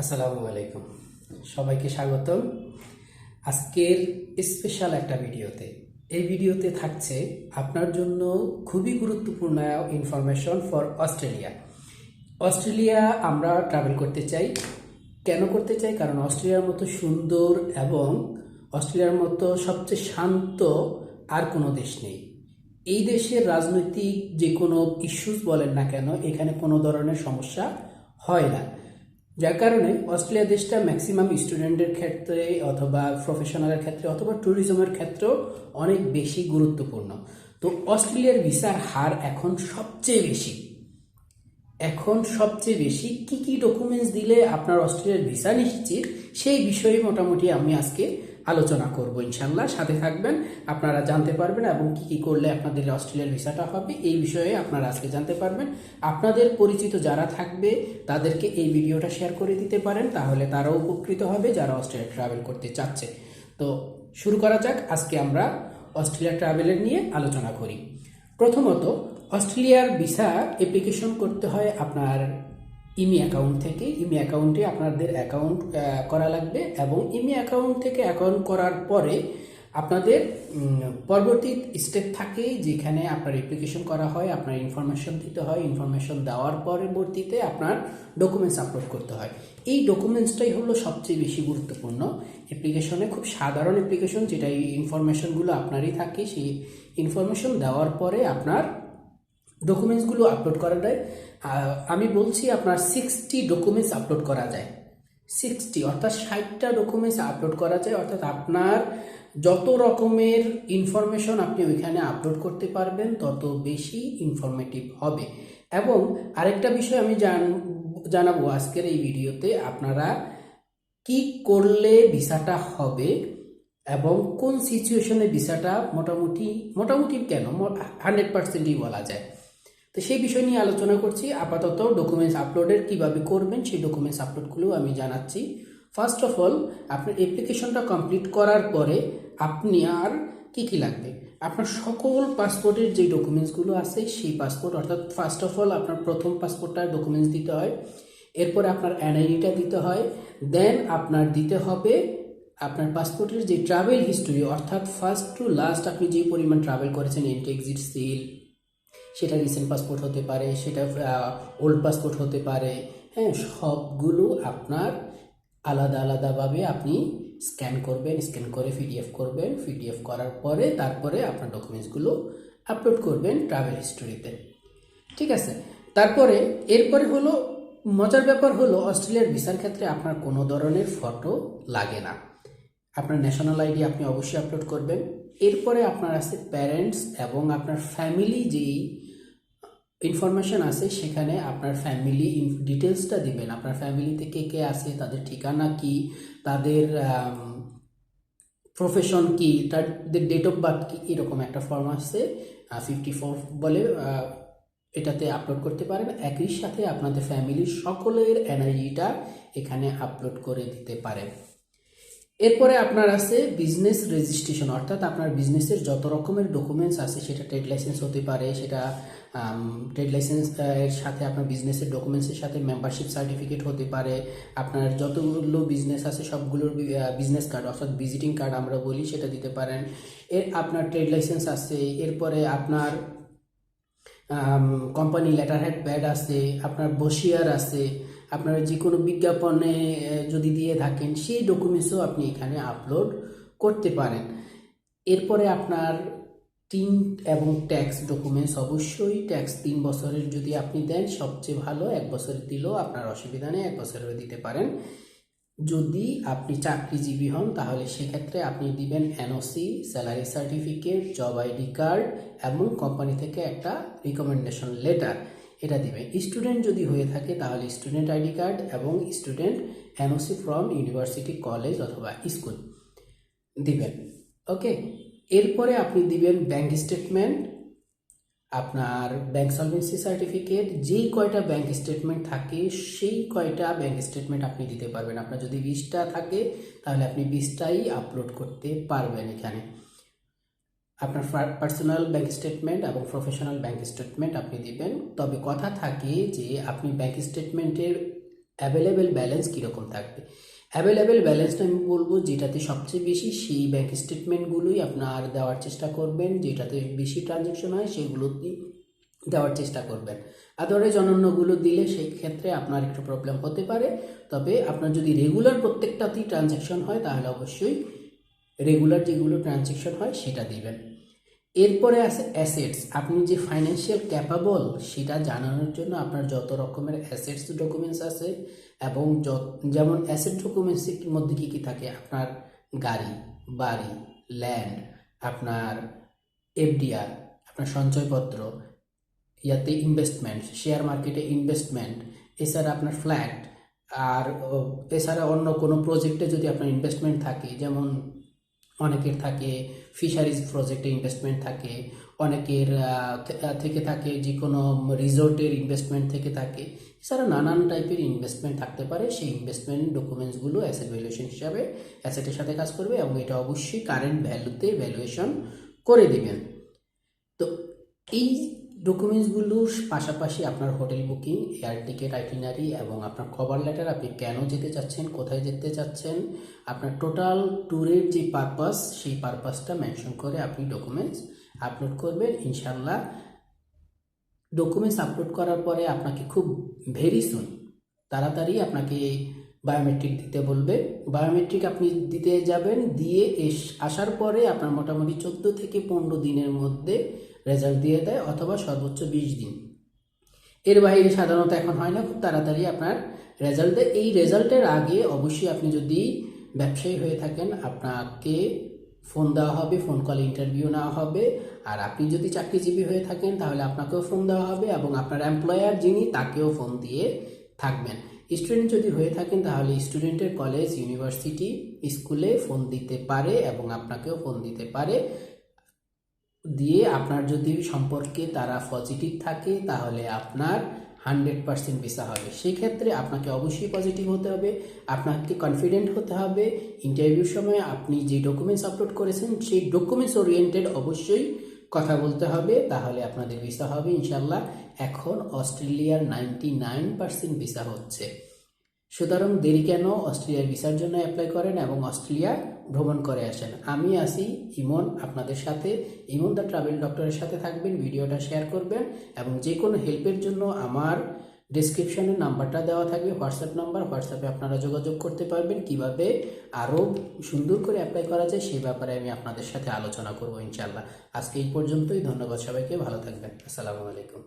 আসসালামু আলাইকুম। সবাইকে স্বাগতম। আজকের স্পেশাল একটা ভিডিওতে। এই ভিডিওতে থাকছে আপনার জন্য খুবই গুরুত্বপূর্ণ ইনফরমেশন ফর অস্ট্রেলিয়া অস্ট্রেলিয়া আমরা ট্রাভেল করতে চাই। কেন করতে চাই? কারণ অস্ট্রেলিয়ার মতো সুন্দর এবং অস্ট্রেলিয়ার মতো সবচেয়ে শান্ত আর কোনো দেশ নেই। এই দেশের রাজনৈতিক যে কোনো ইস্যুস বলেন না কেন, এখানে কোনো ধরনের সমস্যা হয় না। যার কারণে অস্ট্রেলিয়া দেশটা ম্যাক্সিমাম স্টুডেন্টের ক্ষেত্রে অথবা প্রফেশনালের ক্ষেত্রে অথবা ট্যুরিজমের ক্ষেত্রেও অনেক বেশি গুরুত্বপূর্ণ। তো অস্ট্রেলিয়ার ভিসার হার এখন সবচেয়ে বেশি। এখন সবচেয়ে বেশি কি কি ডকুমেন্টস দিলে আপনার অস্ট্রেলিয়ার ভিসা নিশ্চিত, সেই বিষয়ে মোটামুটি আমি আজকে আলোচনা করব ইনশাল্লাহ সাথে থাকবেন, আপনারা জানতে পারবেন এবং কি কি করলে আপনাদের অস্ট্রেলিয়ার ভিসাটা হবে, এই বিষয়ে আপনারা আজকে জানতে পারবেন। আপনাদের পরিচিত যারা থাকবে, তাদেরকে এই ভিডিওটা শেয়ার করে দিতে পারেন, তাহলে তারাও উপকৃত হবে যারা অস্ট্রেলিয়া ট্রাভেল করতে চাচ্ছে। তো শুরু করা যাক, আজকে আমরা অস্ট্রেলিয়া ট্রাভেলের নিয়ে আলোচনা করি। প্রথমত, অস্ট্রেলিয়ার ভিসা অ্যাপ্লিকেশন করতে হয় আপনার ইমি অ্যাকাউন্ট থেকে, ইমি অ্যাকাউন্টে আপনাদের অ্যাকাউন্ট করা লাগবে এবং ইমি অ্যাকাউন্ট থেকে অ্যাকাউন্ট করার পরে আপনাদের পরবর্তী স্টেপ থাকে যেখানে আপনার অ্যাপ্লিকেশন করা হয়, আপনার ইনফরমেশন দিতে হয় ইনফরমেশন দেওয়ার পরবর্তীতে আপনার ডকুমেন্টস আপলোড করতে হয়। এই ডকুমেন্টসটাই হলো সবচেয়ে বেশি গুরুত্বপূর্ণ। অ্যাপ্লিকেশনে খুব সাধারণ অ্যাপ্লিকেশন যেটা এই ইনফরমেশনগুলো আপনারই থাকে, সেই ইনফরমেশন দেওয়ার পরে আপনার ডকুমেন্টসগুলো আপলোড করা যায়। আমি বলছি আপনার সিক্সটি ডকুমেন্টস আপলোড করা যায়। সিক্সটি অর্থাৎ ষাটটা ডকুমেন্টস আপলোড করা যায়। অর্থাৎ আপনার যত রকমের ইনফরমেশন আপনি ওইখানে আপলোড করতে পারবেন, তত বেশি ইনফরমেটিভ হবে। এবং আরেকটা বিষয় আমি জান, জানাব আজকের এই ভিডিওতে, আপনারা কি করলে ভিসাটা হবে এবং কোন সিচুয়েশনে ভিসাটা মোটামুটি মোটামুটি কেন? হান্ড্রেড পার্সেন্টই বলা যায়। তো সেই বিষয় নিয়ে আলোচনা করছি। আপাতত ডকুমেন্টস আপলোডের কীভাবে করবেন সেই ডকুমেন্টস আপলোডগুলো আমি জানাচ্ছি। ফার্স্ট অফ অল আপনার অ্যাপ্লিকেশনটা কমপ্লিট করার পরে আপনি আর কি কি লাগবে? আপনার সকল পাসপোর্টের যে ডকুমেন্টসগুলো আছে, সেই পাসপোর্ট অর্থাৎ ফার্স্ট অফ অল আপনার প্রথম পাসপোর্টটার ডকুমেন্টস দিতে হয়। এরপরে আপনার এনআইডিটা দিতে হয়। দেন আপনার দিতে হবে আপনার পাসপোর্টের যে ট্রাভেল হিস্টোরি অর্থাৎ ফার্স্ট টু লাস্ট আপনি যে পরিমাণ ট্রাভেল করেছেন এন্ট্রি এক্সিট সিল সেটা রিসেন্ট পাসপোর্ট হতে পারে, সেটা ওল্ড পাসপোর্ট হতে পারে হ্যাঁ সবগুলো আপনার আলাদা আলাদাভাবে আপনি স্ক্যান করবেন স্ক্যান করে পিডিএফ করবেন পিডিএফ করার পরে তারপরে আপনার ডকুমেন্টসগুলো আপলোড করবেন ট্রাভেল হিস্টোরিতে ঠিক আছে? তারপরে, এরপরে হলো, মজার ব্যাপার হলো, অস্ট্রেলিয়ার ভিসার ক্ষেত্রে আপনার কোনো ধরনের ফটো লাগে না। আপনার ন্যাশনাল আইডি আপনি অবশ্যই আপলোড করবেন। এরপরে আপনার আছে প্যারেন্টস এবং আপনার ফ্যামিলি যেই ইনফরমেশন আছে, সেখানে আপনার ফ্যামিলি ডিটেলসটা দিবেন। আপনার ফ্যামিলিতে কে কে আছে, তাদের ঠিকানা কি, তাদের প্রফেশন কি, তাদের ডেট অফ বার্থ কি, এরকম একটা ফর্ম আছে ফিফটি ফোর বলে এটাতে আপলোড করতে পারেন। একই সাথে আপনাদের ফ্যামিলির সকলের এনার্জিটা এখানে আপলোড করে দিতে পারেন। এরপরে আপনার আছে বিজনেস রেজিস্ট্রেশন অর্থাৎ আপনার বিজনেসের যত রকমের ডকুমেন্টস আছে, সেটা ট্রেড লাইসেন্স হতে পারে, সেটা ট্রেড লাইসেন্স এর সাথে আপনার বিজনেসের ডকুমেন্টসের সাথে মেম্বারশিপ সার্টিফিকেট হতে পারে। আপনার যতগুলো বিজনেস আছে, সবগুলোর বিজনেস কার্ড অর্থাৎ ভিজিটিং কার্ড আমরা বলি, সেটা দিতে পারেন। এর আপনার ট্রেড লাইসেন্স আছে, এরপরে আপনার কোম্পানি লেটার হেড প্যাড আছে, আপনার বসিয়ার আছে আপনার যে কোনো বিজ্ঞাপনে যদি দিয়ে থাকেন, সেই ডকুমেন্টসও আপনি এখানে আপলোড করতে পারেন। এরপরে আপনার তিন এবং ট্যাক্স ডকুমেন্টস অবশ্যই ট্যাক্স তিন বছরের যদি আপনি দেন, সবচেয়ে ভালো এক বছরের দিলেও আপনার অসুবিধা নেই, এক বছরের দিতে পারেন। যদি আপনি চাকরিজীবী হন, তাহলে সেক্ষেত্রে আপনি দিবেন NOC salary certificate job ID card এবং কোম্পানি থেকে একটা রিকমেন্ডেশন লেটার এটা দিবেন স্টুডেন্ট যদি হয়ে থাকে, তাহলে স্টুডেন্ট আইডি কার্ড এবং student NOC from university, college অথবা স্কুল দিবেন। ওকে? এরপরে আপনি দিবেন ব্যাংক স্টেটমেন্ট, আপনার ব্যাংক সলভেন্সি সার্টিফিকেট, যেই কয়টা ব্যাংক স্টেটমেন্ট থাকে, সেই কয়টা ব্যাংক স্টেটমেন্ট আপনি দিতে পারবেন। আপনার যদি বিশটা থাকে, তাহলে আপনি বিশটাই আপলোড করতে পারবেন এখানে। আপনার পার্সোনাল ব্যাংক স্টেটমেন্ট এবং প্রফেশনাল ব্যাংক স্টেটমেন্ট আপনি দিবেন। তবে কথা থাকে যে আপনি ব্যাংক স্টেটমেন্টের অ্যাভেলেবেল ব্যালেন্স কীরকম থাকবে। অ্যাভেলেবেল ব্যালেন্সটা আমি বলব যেটাতে সবচেয়ে বেশি সেই ব্যাংক স্টেটমেন্টগুলোই আপনার দেওয়ার চেষ্টা করবেন। যেটাতে বেশি ট্রানজ্যাকশন হয় সেগুলোতেই দেওয়ার চেষ্টা করবেন। আদারওয়াইজ অন্যান্যগুলো দিলে সেই ক্ষেত্রে আপনার একটু প্রবলেম হতে পারে। তবে আপনার যদি রেগুলার প্রত্যেকটাতেই ট্রানজ্যাকশন হয় তাহলে অবশ্যই রেগুলার যেগুলো ট্রানজ্যাকশন হয় সেটা দিবেন। এরপরে আছে অ্যাসেটস আপনি যে ফাইন্যান্সিয়াল ক্যাপাবল সেটা জানানোর জন্য আপনার যত রকমের অ্যাসেটস ডকুমেন্টস আছে এবং যেমন অ্যাসেট ডকুমেন্টসের মধ্যে কী কী থাকে? আপনার গাড়ি, বাড়ি ল্যান্ড আপনার এফডিআর আপনার সঞ্চয়পত্র, ইয়াতে ইনভেস্টমেন্ট শেয়ার মার্কেটে ইনভেস্টমেন্ট এছাড়া আপনার ফ্ল্যাট আর এছাড়া অন্য কোনো প্রজেক্টে যদি আপনার ইনভেস্টমেন্ট থাকে, যেমন অনেকের থাকে ফিশারিজ প্রজেক্টে ইনভেস্টমেন্ট থাকে, অনেকের থেকে থাকে যে কোনো রিসোর্টের ইনভেস্টমেন্ট থেকে থাকে, এছাড়া নানান টাইপের ইনভেস্টমেন্ট থাকতে পারে, সেই ইনভেস্টমেন্ট ডকুমেন্টসগুলো অ্যাসেট ভ্যালুয়েশন হিসাবে অ্যাসেটের সাথে কাজ করবে এবং এটা অবশ্যই কারেন্ট ভ্যালুতে ভ্যালুয়েশন করে দেবেন। তো এই ডকুমেন্টসগুলোর পাশাপাশি আপনার hotel booking, air ticket itinerary এবং আপনার খবর লেটার, আপনি কেন যেতে চাচ্ছেন, কোথায় যেতে চাচ্ছেন, আপনার টোটাল ট্যুরের যে পারপাস, সেই পারপাসটা মেনশন করে আপনি ডকুমেন্টস আপলোড করবেন। ইনশাল্লাহ ডকুমেন্টস আপলোড করার পরে আপনাকে খুব ভেরি সুন তাড়াতাড়ি আপনাকে বায়োমেট্রিক দিতে বলবে। বায়োমেট্রিক আপনি দিতে যাবেন, দিয়ে এস- আসার পরে আপনার মোটামুটি চোদ্দ থেকে পনেরো দিনের মধ্যে রেজাল্ট দিয়ে দেয় অথবা সর্বোচ্চ বিশ দিন। এর বাইরে সাধারণত এখন হয় না, খুব তাড়াতাড়ি আপনার রেজাল্ট দেয়। এই রেজাল্টের আগে অবশ্যই আপনি যদি ব্যবসায়ী হয়ে থাকেন, আপনাকে ফোন দেওয়া হবে, ফোন কলে, ইন্টারভিউ নেওয়া হবে। আর আপনি যদি চাকরিজীবী হয়ে থাকেন, তাহলে আপনাকেও ফোন দেওয়া হবে এবং আপনার এমপ্লয়ার যিনি, তাকেও ফোন দিয়ে থাকবেন। স্টুডেন্ট যদি হয়ে থাকেন, তাহলে স্টুডেন্টের কলেজ ইউনিভার্সিটি স্কুলে ফোন দিতে পারে এবং আপনাকেও ফোন দিতে পারে। দিয়ে আপনার যদি সম্পর্কে তারা পজিটিভ থাকে, তাহলে আপনার হান্ড্রেড পার্সেন্ট ভিসা হবে। সেক্ষেত্রে আপনাকে অবশ্যই পজিটিভ হতে হবে, আপনাকে কনফিডেন্ট হতে হবে। ইন্টারভিউর সময় আপনি যে ডকুমেন্টস আপলোড করেছেন, সেই ডকুমেন্টস ওরিয়েন্টেড অবশ্যই কথা বলতে হবে, তাহলে আপনাদের ভিসা হবে ইনশাল্লাহ এখন অস্ট্রেলিয়ার নাইনটি নাইন পার্সেন্ট ভিসা হচ্ছে। সুতরাং দেরি কেন? অস্ট্রেলিয়ার ভিসার জন্য অ্যাপ্লাই করেন এবং অস্ট্রেলিয়া ভ্রমণ করে আসেন। আমি আসি ইমন, আপনাদের সাথে। ইমন দ্য ট্রাভেল ডক্টরের সাথে থাকবেন, ভিডিওটা শেয়ার করবেন এবং যে কোনো হেল্পের জন্য আমার ডিসক্রিপশনে নাম্বারটা দেওয়া থাকবে হোয়াটসঅ্যাপ নাম্বার। হোয়াটসঅ্যাপে আপনারা যোগাযোগ করতে পারবেন। কীভাবে আরও সুন্দর করে অ্যাপ্লাই করা যায় সেই ব্যাপারে আমি আপনাদের সাথে আলোচনা করব ইনশাল্লাহ আজকে এই পর্যন্তই। ধন্যবাদ সবাইকে। ভালো থাকবেন। আসসালামু আলাইকুম।